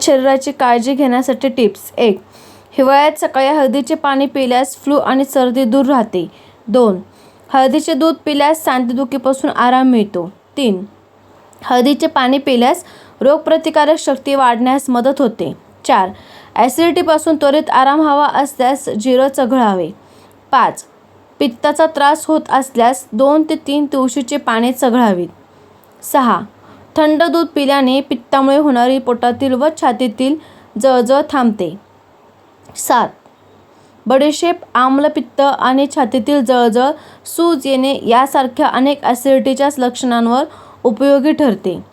हिवाळ्यात शरीराची काळजी घेण्यासाठी टिप्स. एक हिवाळ्यात सकाळी हळदीचे पाणी पिल्यास फ्लू आणि सर्दी दूर राहते. दोन हळदीचे दूध पिल्यास सांधेदुखीपासून आराम मिळतो. तीन हळदीचे पाणी पिल्यास रोगप्रतिकारक शक्ती वाढण्यास मदत होते. चार ॲसिडिटीपासून त्वरित आराम हवा असल्यास जिरं चघळावे. पाच पित्ताचा त्रास होत असल्यास दोन ते तीन तुळशीचे पाने चघळावीत. सहा थंड दूध पिल्याने पित्तामुळे होणारी पोटातील व छातीतील जळजळ थांबते. सात. बडीशेप आम्लपित्त आणि छातीतील जळजळ सूज येणे यासारख्या अनेक ॲसिडिटीच्या लक्षणांवर उपयोगी ठरते.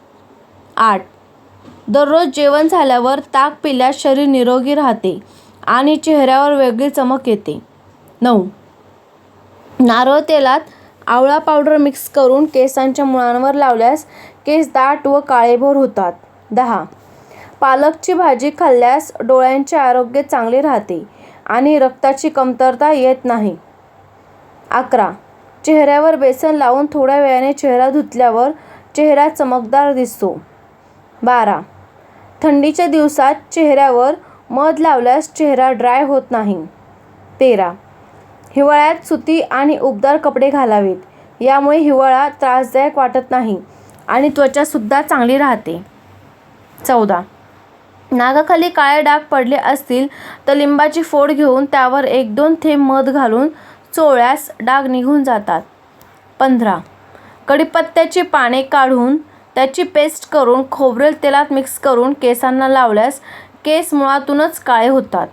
आठ. दररोज जेवण झाल्यावर ताक पिल्यास शरीर निरोगी राहते आणि चेहऱ्यावर वेगळी चमक येते. नऊ. नारळ तेलात आवळा पावडर मिक्स करून केसांच्या मुळांवर लावल्यास केस दाट व काळेभोर होतात. दहा. पालकची भाजी खाल्ल्यास डोळ्यांचे आरोग्य चांगले राहते आणि रक्ताची कमतरता येत नाही. अकरा. चेहऱ्यावर बेसन लावून थोड्या वेळाने चेहरा धुतल्यावर चेहरा चमकदार दिसतो. बारा. थंडीच्या दिवसात चेहऱ्यावर मध लावल्यास चेहरा ड्राय होत नाही. तेरा. हिवाळ्यात सुती आणि उबदार कपडे घालावेत. यामुळे हिवाळा त्रासदायक वाटत नाही. आणि त्वचासुद्धा चांगली राहते. चौदा. नागाखाली काळे डाग पडले असतील तर लिंबाची फोड घेऊन त्यावर एक दोन थेंब मध घालून चोळ्यास डाग निघून जातात. पंधरा. कढीपत्त्याची पाने काढून त्याची पेस्ट करून खोबरेल तेलात मिक्स करून केसांना लावल्यास केस मुळातूनच काळे होतात.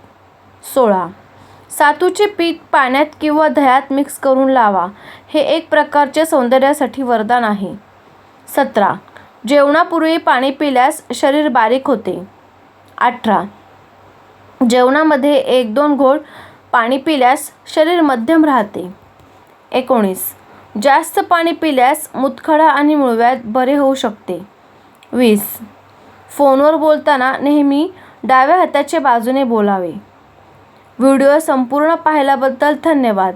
सोळा. सातूचे पीठ पाण्यात किंवा दह्यात मिक्स करून लावा. हे एक प्रकारचे सौंदर्यासाठी वरदान आहे. सतरा. जेवणापूर्वी पाणी पिल्यास शरीर बारीक होते. अठरा. जेवणामध्ये एक दोन घोट पाणी पिल्यास शरीर मध्यम राहते. एकोणीस. जास्त पाणी पिल्यास मुतखडा आणि मुळव्यात बरे होऊ शकते. वीस. फोनवर बोलताना नेहमी डाव्या हाताच्या बाजूने बोलावे. व्हिडिओ संपूर्ण पाहिल्याबद्दल धन्यवाद.